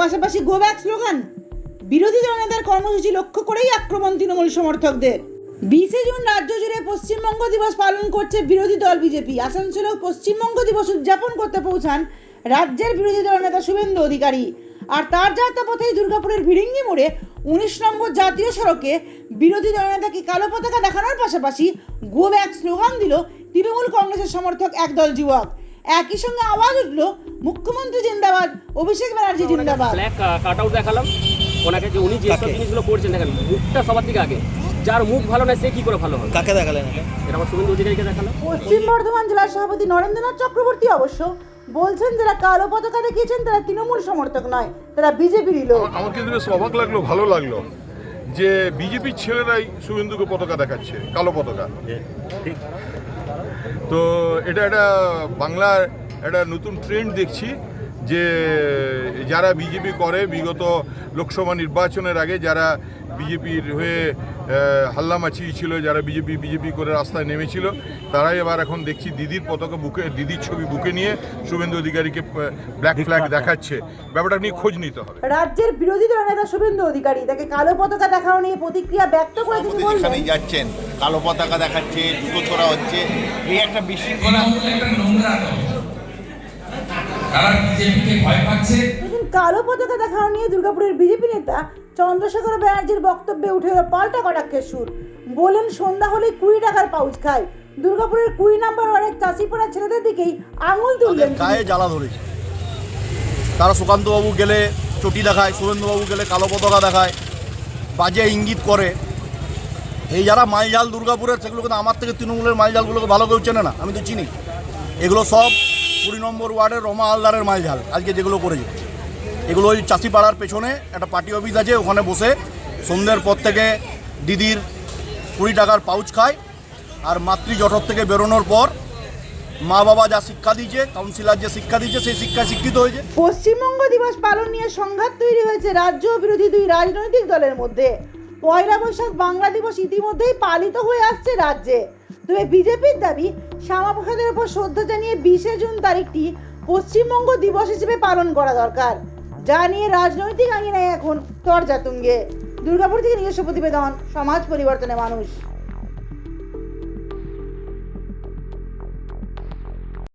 পাশাপাশি go back slogan, বিরোধী দলনেতার কর্মসূচি লক্ষ্য করেই আক্রমণ তৃণমূল সমর্থকদের। বিশে জুন রাজ্য জুড়ে পশ্চিমবঙ্গ দিবস পালন করছে বিরোধী দল বিজেপি। আসানসোলেও পশ্চিমবঙ্গ দিবস উদযাপন করতে পৌঁছান রাজ্যের বিরোধী দলনেতা শুভেন্দু অধিকারী। আর তার যাত্রাপথেই দুর্গাপুরের ভিড়িঙ্গি মোড়ে উনিশ নম্বর জাতীয় সড়কে বিরোধী দলনেতাকে কালো পতাকা দেখানোর পাশাপাশি গো ব্যাক স্লোগান দিল তৃণমূল কংগ্রেসের সমর্থক একদল যুবক। একই সঙ্গে আওয়াজ উঠল মুখ্যমন্ত্রী জিন্দাবাদ অভিষেক ব্যানার্জি জিন্দাবাদ। কাট আউট দেখালাম। ওনাকে যে উনি যেসব? জিনিসগুলো করছেন দেখেন মুখটা সবার থেকে আগে। যার মুখ ভালো না সে কি করে ভালো হবে? কাকে দেখালেন এটা আমার শুভেন্দু অধিকারীকে দেখালাম। পশ্চিম বর্ধমান জেলার সভাপতি নরেন্দ্রনাথ চক্রবর্তী অবশ্য বলছেন যারা কালো পতাকা দেখিয়েছেন তারা তৃণমূল সমর্থক নয় তারা বিজেপিরই লোক। কিন্তু বেশ অবাক লাগল ভালো লাগল যে বিজেপির ছেলেরাই শুভেন্দুকে পতাকা দেখাচ্ছে কালো পতাকা। তো এটা একটা বাংলার একটা নতুন ট্রেন্ড দেখছি। যে যারা বিজেপি করে বিগত লোকসভা নির্বাচনের আগে যারা বিজেপির হয়ে হাল্লা মাছিয়েছিল যারা বিজেপি বিজেপি করে রাস্তায় নেমেছিল তারাই এবার এখন দেখছি দিদির পতাকা বুকে দিদির ছবি বুকে নিয়ে শুভেন্দু অধিকারীকে ব্ল্যাক ফ্ল্যাগ দেখাচ্ছে। ব্যাপারটা নিয়ে খোঁজ নিতে হবে। রাজ্যের বিরোধী দল নেতা শুভেন্দু অধিকারী তাকে কালো পতাকা দেখানো নিয়ে প্রতিক্রিয়া ব্যক্ত করে তিনি বললেন। যাচ্ছেন। কালো পতাকা দেখাচ্ছে জুতো ছোড়া হচ্ছে। এই একটা বিশৃঙ্খলা একটা নোংরা দল তারা বিজেপিকে ভয় পাচ্ছে? কালো পতাকা দেখানো নিয়ে দুর্গাপুরের বিজেপি নেতা চন্দ্রশেখর ব্যানার্জির বক্তব্যে উঠে এলো পাল্টা কটাক্ষের সুর। বলেন সন্ধ্যা হলে কুড়ি টাকার পাউচ খায় দুর্গাপুরের কুড়ি নাম্বার অনেক চাষিপাড়া ছেলেদের দিকেই আঙুল তুললেন গায়ে জ্বালা ধরেছে। তারা সুকান্তবাবু গেলে চটি দেখায় সুরেন্দ্রবাবু গেলে কালো পতাকা দেখায় বাজে ইঙ্গিত করে। এই যারা মাইজাল দুর্গাপুরের সেগুলো কিন্তু আমার থেকে তৃণমূলের মাইজালগুলোকে ভালো কেউ চেনে না আমি তো চিনি। এগুলো সব কুড়ি নম্বর ওয়ার্ডের রমা আলদারের মাইজাল আজকে যেগুলো করেছে। এগুলো ওই চাষিপাড়ার পেছনে একটা পার্টি অফিস আছে, ওখানে বসে সন্ধ্যের পর থেকে দিদির কুড়ি টাকার পাউচ খায় আর মাতৃ জঠর থেকে বেরোনোর পর মা বাবা যা শিক্ষা দিয়েছে কাউন্সিলর যে শিক্ষা দিয়েছে, সেই শিক্ষায় শিক্ষিত হয়েছে। পশ্চিমবঙ্গ দিবস পালন নিয়ে সংঘাত তৈরি হয়েছে রাজ্য বিরোধী দুই রাজনৈতিক দলের মধ্যে। পয়লা বৈশাখ বাংলা দিবস ইতিমধ্যেই পালিত হয়ে আসছে রাজ্যে। তবে বিজেপির দাবি শ্যামাপ্রসাদের উপর শ্রদ্ধা জানিয়ে বিশে জুন তারিখটি পশ্চিমবঙ্গ দিবস হিসেবে পালন করা দরকার। যা নিয়ে রাজনৈতিক আঙিনায় এখন তরজাতুঙ্গে দুর্গাপুর থেকে নিজস্ব প্রতিবেদন, সমাজ পরিবর্তনে মানুষ।